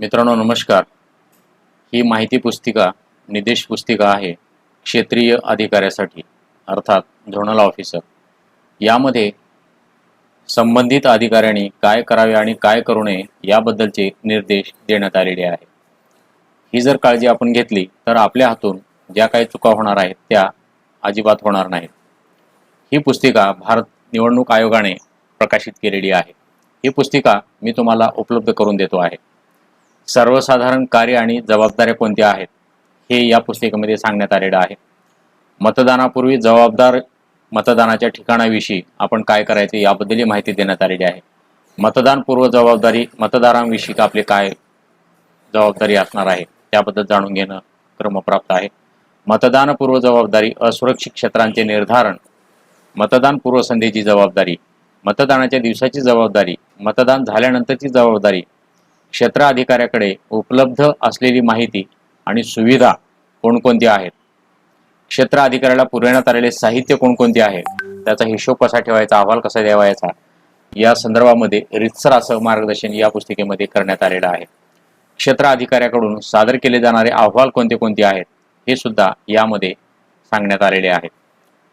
मित्रांनो नमस्कार. ही माहिती पुस्तिका निदेश पुस्तिका आहे क्षेत्रीय अधिकाऱ्यासाठी अर्थात झोनल ऑफिसर. यामध्ये संबंधित अधिकाऱ्यांनी काय करावे आणि काय करू नये याबद्दलचे निर्देश देण्यात आलेले आहे ही जर काळजी आपण घेतली तर आपल्या हातून ज्या काही चुका होणार आहेत त्या अजिबात होणार नाहीत. ही पुस्तिका भारत निवडणूक आयोगाने प्रकाशित केलेली आहे. ही पुस्तिका मी तुम्हाला उपलब्ध करून देतो आहे. सर्वसाधारण कार्य आणि जबाबदाऱ्या कोणत्या आहेत? हे या पुस्तिकेमध्ये सांगण्यात आलेलं आहे. मतदानापूर्वी जबाबदार मतदानाच्या ठिकाणाविषयी आपण काय करायचे याबद्दलही माहिती देण्यात आलेली आहे. मतदानपूर्व जबाबदारी मतदारांविषयी आपले काय जबाबदारी असणार आहे त्याबद्दल जाणून घेणं क्रमप्राप्त आहे. मतदानपूर्व जबाबदारी असुरक्षित क्षेत्रांचे निर्धारण मतदान पूर्वसंध्येची जबाबदारी मतदानाच्या दिवसाची जबाबदारी मतदान झाल्यानंतरची जबाबदारी क्षेत्र अधिकाऱ्याकडे उपलब्ध असलेली माहिती आणि सुविधा कोणकोणत्या आहेत? क्षेत्र अधिकाऱ्याला पुरवण्यात आलेले साहित्य कोणकोणते आहे? त्याचा हिशोब कसा ठेवायचा? अहवाल कसा द्यावायचा? या संदर्भामध्ये रितसर असं मार्गदर्शन या पुस्तिकेमध्ये करण्यात आलेलं आहे. क्षेत्र अधिकाऱ्याकडून सादर केले जाणारे अहवाल कोणते कोणते आहेत? हे सुद्धा यामध्ये सांगण्यात आलेले आहे.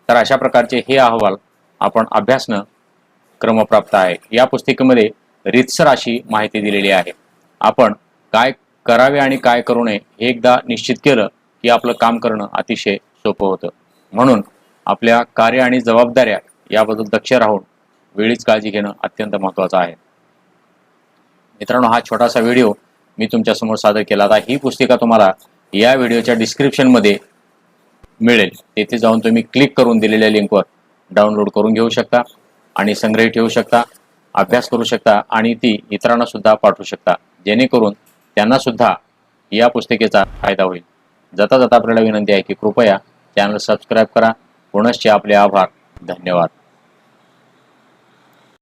तर अशा प्रकारचे हे अहवाल आपण अभ्यासनं क्रमप्राप्त आहे. या पुस्तिकेमध्ये रितसर अशी माहिती दिलेली आहे. आपण काय करावे आणि काय करू नये हे एकदा निश्चित केलं की आपलं काम करणं अतिशय सोपं होतं. म्हणून आपल्या कार्य आणि जबाबदाऱ्या याबद्दल दक्ष राहून वेळीच काळजी घेणं अत्यंत महत्त्वाचं आहे. मित्रांनो हा छोटासा व्हिडिओ मी तुमच्यासमोर सादर केला आता ही पुस्तिका तुम्हाला या व्हिडिओच्या डिस्क्रिप्शनमध्ये मिळेल. तेथे जाऊन तुम्ही क्लिक करून दिलेल्या लिंकवर डाउनलोड करून घेऊ शकता आणि संग्रही ठेवू शकता अभ्यास करू शकता आणि ती इतरांना सुद्धा पाठवू शकता. जेणेकरून त्यांना सुद्धा या पुस्तिकेचा फायदा होईल. जाता जाता आपल्याला विनंती आहे की कृपया चॅनल सबस्क्राईब करा. पुनश्च आपले आभार. धन्यवाद.